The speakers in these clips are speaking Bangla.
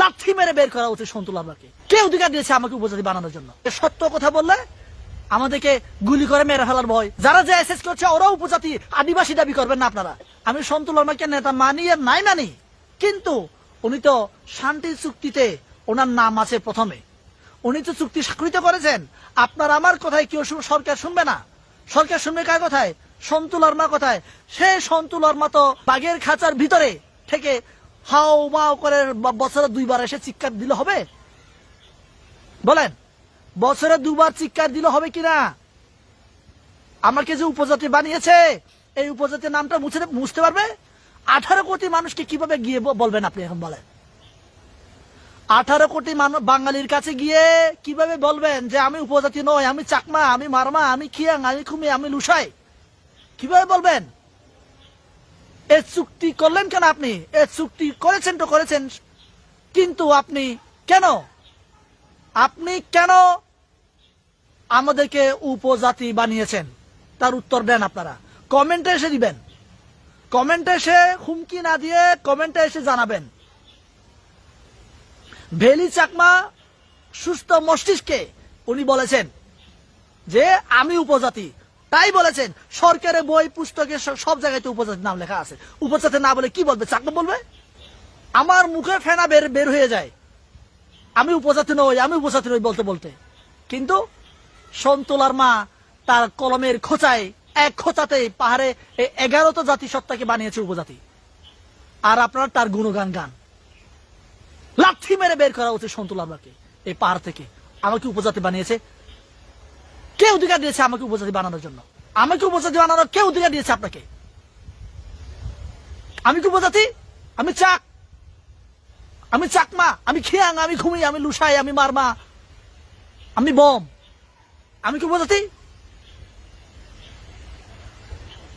লাথি মেরে বের করা উচিত সন্তুল আমাকে কে অধিকার দিয়েছে আমাকে উপজাতি বানানোর জন্য? সত্য কথা বললে আমাদেরকে গুলি করে মেরে ফেলার ভয়। যারা যে এসএস করছে, ওরাও উপজাতি আদিবাসী দাবি করবেন না আপনারা। আমি সন্তুল আমাকে নেতা মানি আর নাই মানি, কিন্তু উনি তো শান্তি চুক্তিতে ওনার নাম আছে প্রথমে। উনি তো চুক্তি স্বাক্ষরিত করেছেন। আপনার আমার কথায় কেউ সরকার শুনবে না। সরকার শুনবে কার কথায়? সন্তুল আর্মা কথায়। সে সন্তুল আর্মা তো বাঘের খাঁচার ভিতরে থেকে হাও মাও করে বছরে দুইবার এসে চিৎকার দিলে হবে? বলেন, বছরে দুবার চিৎকার দিলে হবে কিনা আমাকে যে উপজাতি বানিয়েছে, এই উপজাতির নামটা মুছে মুছতে পারবে? আঠারো কোটি মানুষকে কীভাবে গিয়ে বলবেন আপনি এখন বলেন? আঠারো কোটি মানুষ বাঙালির কাছে গিয়ে কীভাবে বলবেন যে আমি উপজাতি নই, আমি চাকমা, আমি মারমা, আমি খিয়াং, আমি খুমি, আমি লুসাই? কীভাবে বলবেন? চুক্তি করলেন কেন আপনি? এ চুক্তি করেছেন তো করেছেন, কিন্তু আপনি কেন? আপনি কেন আমাদেরকে উপজাতি বানিয়েছেন? তার উত্তর দেন আপনারা। কমেন্টে এসে দিবেন। কমেন্টে এসে হুমকি না দিয়ে কমেন্টে এসে জানাবেন। ভেলি চাকমা সুস্থ মস্তিষ্কে উনি বলেছেন যে, আমি উপজাতি তাই বলেছেন, সরকারের বই পুস্তকে সব জায়গায় তো উপজাতির নাম লেখা আছে। উপজাতি না বলে কি বলবে? চাকমা বলবে? আমার মুখে ফেনা বের বের হয়ে যায়। আমি উপজাতি নই, আমি উপজাতি নই বলতে বলতে। কিন্তু সন্তুলার মা তার কলমের খোঁচায়, এক খোঁচাতে পাহাড়ে এই এগারোটা জাতি সত্তাকে বানিয়েছে উপজাতি। আর আপনার তার গুণগান গান। লাথি মেরে বের করা উচিত সন্তুল আমাকে এই পাহাড় থেকে। আমাকে উপজাতি বানিয়েছে অধিকার দিয়েছে আমাকে উপজাতি বানানোর জন্য। আমাকে উপজাতি বানানোর কে অধিকার দিয়েছে আপনাকে? আমি কি উপজাতি? আমি চাক। আমি চাকমা। আমি খিয়াং, আমি খুমি, আমি লুসাই, আমি মারমা। আমি বম। আমি কি উপজাতি?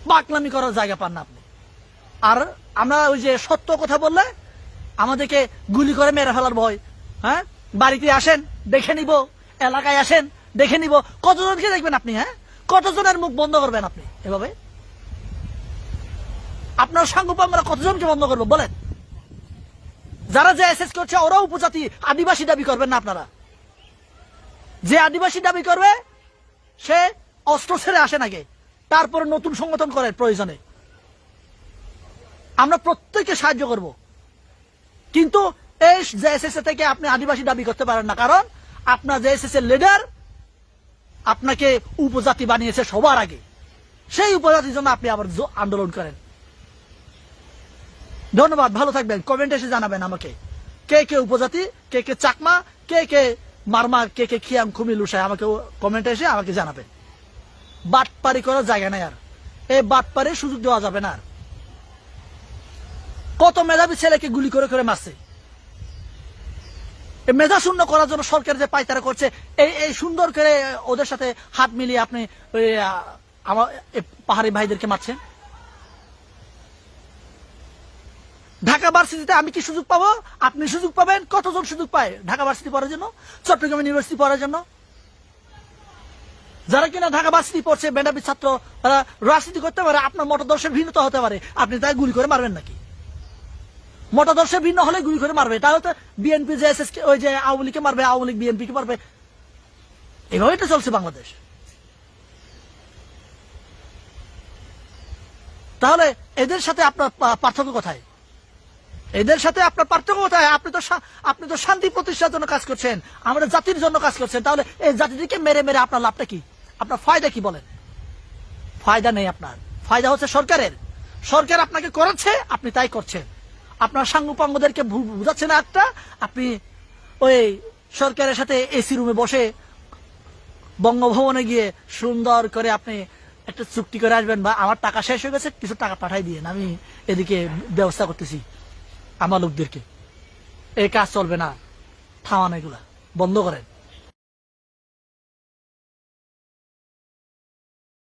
বাকলামি করার জায়গা পান না আপনি। আর আমরা ওই যে সত্য কথা বললে, আমাদেরকে গুলি করে মেরে ফেলার ভয় হ্যাঁ? বাড়িতে আসেন, দেখে নিব, এলাকায় আসেন দেখে নিব। কতজনকে দেখবেন আপনি হ্যাঁ? কতজনের মুখ বন্ধ করবেন আপনি? এভাবে? আপনার সাংগপ আমরা কতজনকে বন্ধ করব, বলেন? যারা যে এসএস করছে, ওরাও উপজাতি, আদিবাসী দাবি করবেন না আপনারা। যে আদিবাসী দাবি করবে, সে অস্ত্র ছেড়ে আসেন আগে তারপরে নতুন সংগঠন করে প্রয়োজনে। আমরা প্রত্যেককে সাহায্য করব। কিন্তু এই জেএসএস থেকে আপনি আদিবাসী দাবি করতে পারেন না। কারণ আপনার জেএসএস এর লিডার আপনাকে উপজাতি বানিয়েছে সবার আগে। সেই উপজাতির জন্য আপনি আবার আন্দোলন করেন। ধন্যবাদ, ভালো থাকবেন। কমেন্টে এসে জানাবেন আমাকে। কে কে উপজাতি, কে কে চাকমা, কে কে মারমা, কে কে খিয়াম খুমি লুসাই, আমাকে কমেন্টে এসে আমাকে জানাবেন। বাটপারি করার জায়গা নাই আর। এই বাটপারির সুযোগ দেওয়া যাবে না আর। কত মেধাবী ছেলেকে গুলি করে করে মারছে। মেধা শূন্য করার জন্য সরকার যে পাইতারা করছে, এই এই সুন্দর করে ওদের সাথে হাত মিলিয়ে আপনি আমার পাহাড়ি ভাইদেরকে মারছেন। ঢাকা ভার্সিটিতে আমি কি সুযোগ পাবো? আপনি সুযোগ পাবেন, কতজন সুযোগ পায় ঢাকা ভার্সিটি পড়ার জন্য? চট্টগ্রাম ইউনিভার্সিটি পড়ার জন্য। যারা কিনা ঢাকা ভার্সিটি পড়ছে, মেধাবী ছাত্র তারা রাজনীতি করতে পারে, আপনার মতদর্শের ভিন্নতা হতে পারে। আপনি তাই গুলি করে মারবেন নাকি? মতাদর্শে ভিন্ন হলে গুলি করে মারবে। তাহলে তো বিএনপি যে এসএস ওই যে আওয়ামী লীগকে মারবে, আওয়ামী লীগ বিএনপি কে মারবে। এভাবেই তো চলছে বাংলাদেশ। তাহলে এদের সাথে আপনার পার্থক্য কোথায়? এদের সাথে আপনার পার্থক্য কোথায়? আপনি তো আপনি তো শান্তি প্রতিষ্ঠার জন্য কাজ করছেন, আমাদের জাতির জন্য কাজ করছেন। তাহলে এই জাতিটিকে মেরে মেরে আপনার লাভটা কি? আপনার ফায়দা কি বলেন? ফায়দা নেই আপনার। ফায়দা হচ্ছে সরকারের। সরকার আপনাকে করাচ্ছে আপনি তাই করছেন। আপনার সাঙ্গুপাঙ্গদেরকে ভু- বুঝাচ্ছে না একটা? আপনি ওই সরকারের সাথে এসি রুমে বসে বঙ্গভবনে গিয়ে সুন্দর করে আপনি একটা চুক্তি করে আসবেন বা আমার টাকা শেষ হয়ে গেছে, কিছু টাকা পাঠাই দিয়ে আমি এদিকে ব্যবস্থা করতেছি আমার লোকদেরকে। এই কাজ চলবে না, থামান এগুলা, বন্ধ করেন।